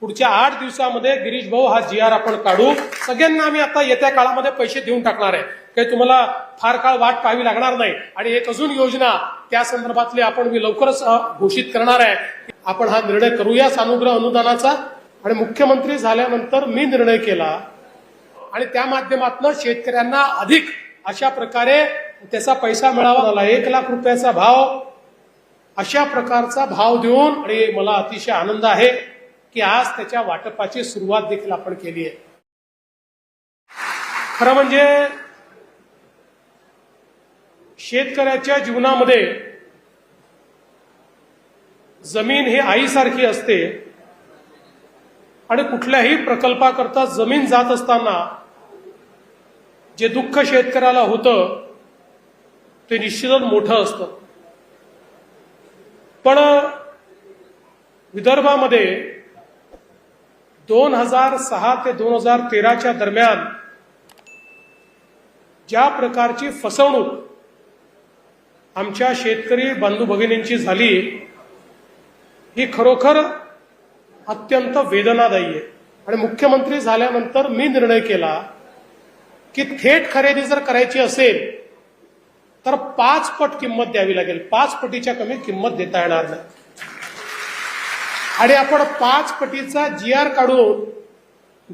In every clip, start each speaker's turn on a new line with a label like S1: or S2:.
S1: पुढच्या आठ दिवसामध्ये गिरीश भाऊ हा जी आर आपण काढू. सगळ्यांना आम्ही आता येत्या काळामध्ये पैसे देऊन टाकणार आहे. काही तुम्हाला फार काळ वाट पाहावी लागणार नाही. आणि एक अजून योजना त्या संदर्भातली आपण मी लवकरच घोषित करणार आहे. आपण हा निर्णय करूया सानुग्रह अनुदानाचा. आणि मुख्यमंत्री झाल्यानंतर मी निर्णय केला. आणि त्या माध्यमातून शेतकऱ्यांना अधिक अशा प्रकारे त्याचा पैसा मिळावा. मला एक लाख रुपयाचा भाव अशा प्रकारचा भाव देऊन आणि मला अतिशय आनंद आहे. की आज त्याच्या वाटपाची सुरुवात देखील आपण केली आहे. खरं म्हणजे शेतकऱ्याच्या जीवनामध्ये जमीन ही आईसारखी असते आणि कुठल्याही प्रकल्पाकरता जमीन जात असताना जे दुःख शेतकऱ्याला होतं ते निश्चितच मोठं असतं. पण विदर्भामध्ये दोन हजार सहा ते दोन हजार तेराच्या दरम्यान ज्या प्रकारची फसवणूक आमच्या शेतकरी बंधू भगिनींची झाली ही खरोखर अत्यंत वेदनादायी आहे. आणि मुख्यमंत्री झाल्यानंतर मी निर्णय केला की थेट खरेदी जर करायची असेल तर पाच पट किंमत द्यावी लागेल. पाच पटीच्या कमी किंमत देता येणार नाही. आणि आपण पाच पटीचा जी आर काढून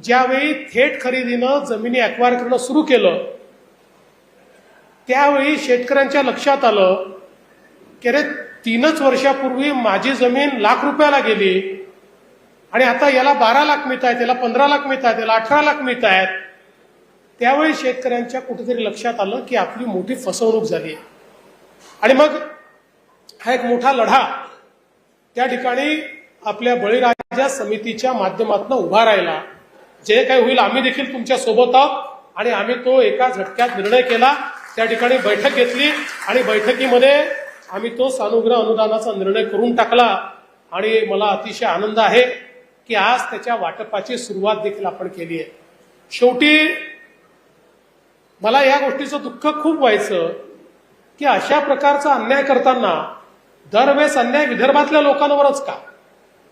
S1: ज्यावेळी थेट खरेदीनं जमिनी अक्वायर करणं सुरू केलं त्यावेळी शेतकऱ्यांच्या लक्षात आलं की अरे तीनच वर्षापूर्वी माझी जमीन लाख रुपयाला गेली आणि आता याला बारा लाख मिळत आहेत याला पंधरा लाख मिळत आहेत याला अठरा लाख मिळत आहेत. त्यावेळी शेतकऱ्यांच्या कुठेतरी लक्षात आलं की आपली मोठी फसवणूक झाली. आहे आणि मग हा एक मोठा लढा त्या ठिकाणी आपल्या बळीराजा समितीच्या माध्यमातून उभा राहिला. जे काही होईल आम्ही देखील तुमच्यासोबत आहोत. आणि आम्ही तो एका झटक्यात निर्णय केला. त्या ठिकाणी बैठक घेतली आणि बैठकीमध्ये आम्ही तो सानुग्रह अनुदानाचा निर्णय करून टाकला. आणि मला अतिशय आनंद आहे की आज त्याच्या वाटपाची सुरुवात देखील आपण केली आहे. शेवटी मला या गोष्टीचं दुःख खूप व्हायचं की अशा प्रकारचा अन्याय करताना दरवेळेस अन्याय विदर्भातल्या लोकांवरच का?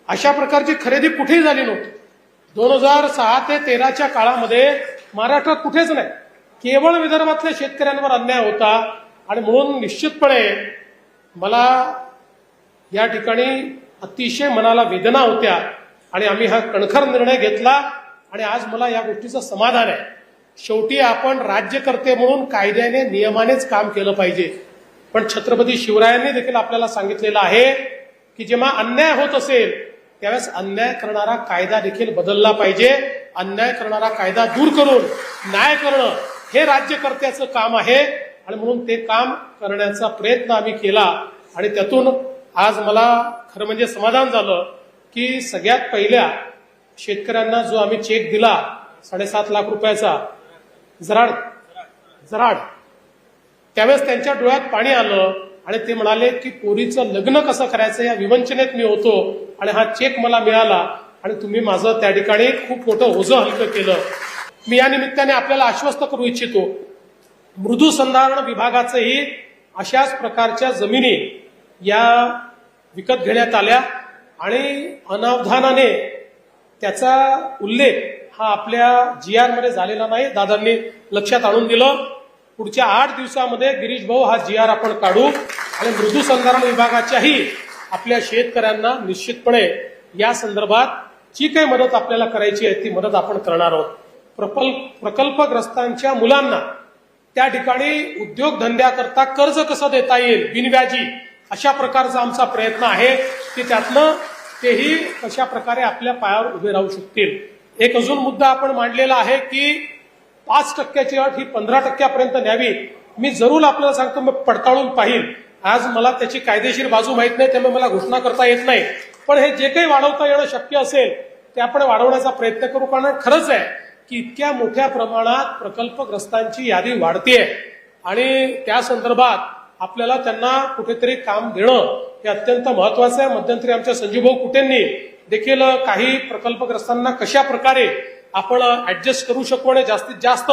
S1: अशा प्रकारची खरेदी कुठेही झाली नव्हती. दोन हजार सहा ते तेराच्या काळामध्ये महाराष्ट्रात कुठेच नाही. केवळ विदर्भातल्या शेतकऱ्यांवर अन्याय होता. आणि म्हणून निश्चितपणे मला या ठिकाणी अतिशय मनाला वेदना होत्या. आणि आम्ही हा कणखर निर्णय घेतला. आणि आज मला या गोष्टीचं समाधान आहे. शेवटी आपण राज्यकर्ते म्हणून कायद्याने नियमानेच काम केलं पाहिजे. पण छत्रपती शिवरायांनी देखील आपल्याला सांगितलेलं आहे की जेव्हा अन्याय होत असेल त्यावेळेस अन्याय करणारा कायदा देखील बदलला पाहिजे. अन्याय करणारा कायदा दूर करून न्याय करणं हे राज्यकर्त्याचं काम आहे. आणि म्हणून ते काम करण्याचा प्रयत्न आम्ही केला. आणि त्यातून आज मला खरं म्हणजे समाधान झालं की सगळ्यात पहिल्या शेतकऱ्यांना जो आम्ही चेक दिला साडेसात लाख रुपयाचा जराड जराड. त्यावेळेस त्यांच्या डोळ्यात पाणी आलं. आणि ते म्हणाले की पोरीचं लग्न कसं करायचं या विवंचनेत मी होतो आणि हा चेक मला मिळाला आणि तुम्ही माझं त्या ठिकाणी खूप मोठं ओझं हलकं केलं. मी या निमित्ताने आपल्याला आश्वस्त करू इच्छितो. मृदू संधारण विभागाचंही अशाच प्रकारच्या जमिनी या विकत घेण्यात आल्या आणि अनावधानाने त्याचा उल्लेख हा आपल्या जी झालेला नाही. दादांनी लक्षात आणून दिलं. पुढच्या आठ दिवसामध्ये गिरीश भाऊ हा जी आर आपण काढू आणि मृदू संधारण विभागाच्याही आपल्या शेतकऱ्यांना निश्चितपणे या संदर्भात जी काही मदत आपल्याला करायची आहे ती मदत आपण करणार आहोत. प्रकल्प प्रकल्पग्रस्तांच्या मुलांना त्या ठिकाणी उद्योगधंद्याकरता कर्ज कसं देता येईल बिनव्याजी अशा प्रकारचा आमचा प्रयत्न आहे की त्यातनं तेही कशा प्रकारे आपल्या पायावर उभे राहू शकतील. एक अजून मुद्दा आपण मांडलेला आहे की पाच टक्क्याची अट ही पंधरा टक्क्यापर्यंत न्यावी. मी जरूर आपल्याला सांगतो मी पडताळून पाहिल आज मला त्याची कायदेशीर बाजू माहीत नाही त्यामुळे मला घोषणा करता येत नाही. पण हे जे काही वाढवता येणं शक्य असेल ते आपण वाढवण्याचा प्रयत्न करू कारण खरंच आहे की इतक्या मोठ्या प्रमाणात प्रकल्पग्रस्तांची यादी वाढतीये. आणि त्या संदर्भात आपल्याला त्यांना कुठेतरी काम देणं हे अत्यंत महत्वाचं आहे. मध्यंतरी आमच्या संजीवभाऊ कुटेंनी देखील काही प्रकल्पग्रस्तांना कशा प्रकारे आपण ऍडजस्ट करू शकू आणि जास्तीत जास्त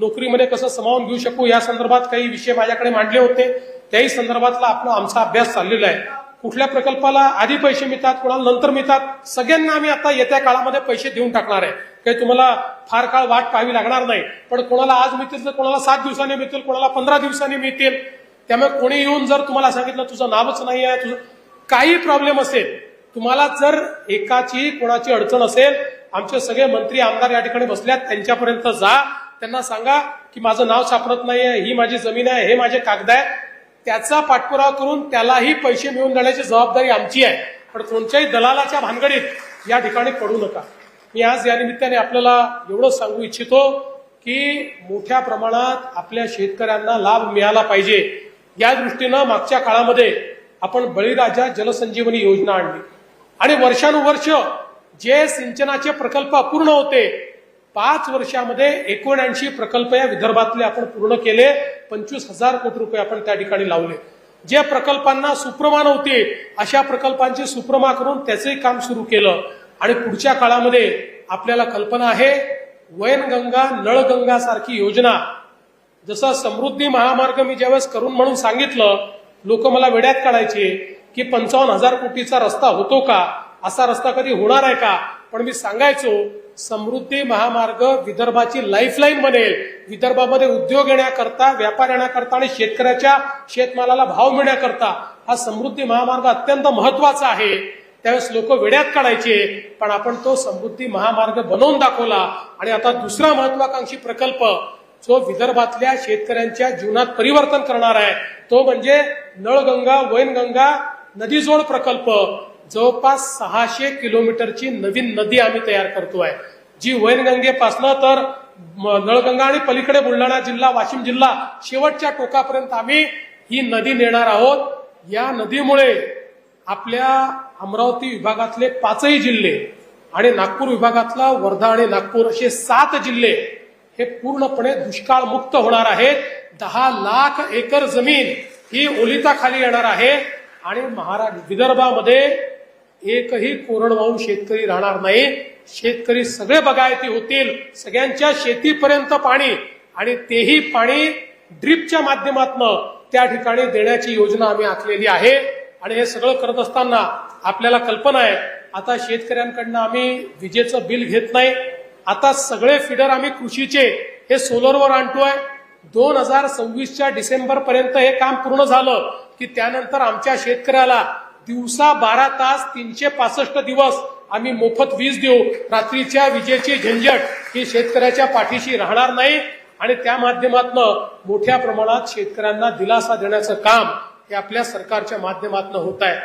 S1: नोकरीमध्ये कसं समावून घेऊ शकू या संदर्भात काही विषय माझ्याकडे मांडले होते. त्याही संदर्भातला आपला आमचा अभ्यास चाललेला आहे. कुठल्या प्रकल्पाला आधी पैसे मिळतात कोणाला नंतर मिळतात सगळ्यांना आम्ही आता येत्या काळामध्ये पैसे देऊन टाकणार आहे. काही तुम्हाला फार काळ वाट पाहावी लागणार नाही पण कोणाला आज मिळतील तर कोणाला सात दिवसांनी मिळतील कोणाला पंधरा दिवसांनी मिळतील. त्यामुळे कोणी येऊन जर तुम्हाला सांगितलं तुझं नावच नाही आहे तुझं काही प्रॉब्लेम असेल. तुम्हाला जर एकाची कोणाची अडचण असेल आमचे सगळे मंत्री आमदार या ठिकाणी बसल्यात त्यांच्यापर्यंत जा. त्यांना सांगा की माझं नाव सापडत नाहीये ही माझी जमीन आहे हे माझे कागद आहे त्याचा पाठपुरावा करून त्यालाही पैसे मिळवून देण्याची जबाबदारी आमची आहे. पण कोणत्याही दलालाच्या भानगडीत या ठिकाणी पडू नका. मी आज या निमित्ताने आपल्याला एवढं सांगू इच्छितो की मोठ्या प्रमाणात आपल्या शेतकऱ्यांना लाभ मिळाला पाहिजे. या दृष्टीनं मागच्या काळामध्ये आपण बळीराजा जलसंजीवनी योजना आणली. आणि वर्षानुवर्ष जे सिंचनाचे प्रकल्प पूर्ण होते पाच वर्षामध्ये एकोणऐंशी प्रकल्प या विदर्भातले आपण पूर्ण केले पंचवीस हजार कोटी रुपये आपण त्या ठिकाणी लावले. जे प्रकल्पांना सुप्रमा नव्हते अशा प्रकल्पांची सुप्रमा करून त्याचंही काम सुरू केलं. आणि पुढच्या काळामध्ये आपल्याला कल्पना आहे वैनगंगा नळगंगा सारखी योजना. जसं समृद्धी महामार्ग मी ज्यावेळेस करून म्हणून सांगितलं लोक मला वेड्यात काढायचे. की पंचावन्न हजार कोटीचा रस्ता होतो का? असा रस्ता कधी होणार आहे का? पण मी सांगायचो समृद्धी महामार्ग विदर्भाची लाईफलाईन बनेल. विदर्भामध्ये उद्योग येण्याकरता व्यापार येण्याकरता आणि शेतकऱ्याच्या शेतमालाला भाव मिळण्याकरता हा समृद्धी महामार्ग अत्यंत महत्त्वाचा आहे. त्यावेळेस लोक वेड्यात काढायचे पण आपण तो समृद्धी महामार्ग बनवून दाखवला. आणि आता दुसरा महत्वाकांक्षी प्रकल्प जो विदर्भातल्या शेतकऱ्यांच्या जीवनात परिवर्तन करणार आहे तो म्हणजे नळगंगा वैनगंगा नदीजोड प्रकल्प जवळपास सहाशे किलोमीटरची नवीन नदी आम्ही तयार करतोय. जी वैनगंगेपासनं तर नळगंगा आणि पलीकडे बुलढाणा जिल्हा वाशिम जिल्हा शेवटच्या टोकापर्यंत आम्ही ही नदी नेणार आहोत. या नदीमुळे आपल्या अमरावती विभागातले पाचही जिल्हे आणि नागपूर विभागातला वर्धा आणि नागपूर असे सात जिल्हे हे पूर्णपणे दुष्काळ मुक्त होणार आहेत. दहा लाख एकर जमीन ही ओलिताखाली येणार आहे. आणि महाराष्ट्र विदर्भामध्ये एकही कोरडवाहू शेतकरी राहणार नाही. शेतकरी सगळे बगायती होतील. सगळ्यांच्या शेतीपर्यंत पाणी आणि तेही पाणी ड्रीपच्या माध्यमातून त्या ठिकाणी देण्याची योजना आम्ही आखलेली आहे. आणि हे सगळं करत असताना आपल्याला कल्पना आहे आता शेतकऱ्यांकडनं आम्ही विजेचं बिल घेत नाही. आता सगळे फिडर आम्ही कृषीचे हे सोलरवर आणतोय. दोन हजार सव्वीसच्या डिसेंबर पर्यंत हे काम पूर्ण झालं की त्यानंतर आमच्या शेतकऱ्याला दिवसा बारा तास तीनशे पासष्ट दिवस आम्ही मोफत वीज देऊ. रात्रीच्या विजेची झंझट ही शेतकऱ्याच्या पाठीशी राहणार नाही आणि त्या माध्यमातून मोठ्या प्रमाणात शेतकऱ्यांना दिलासा देण्याचं काम हे आपल्या सरकारच्या माध्यमातून होत आहे.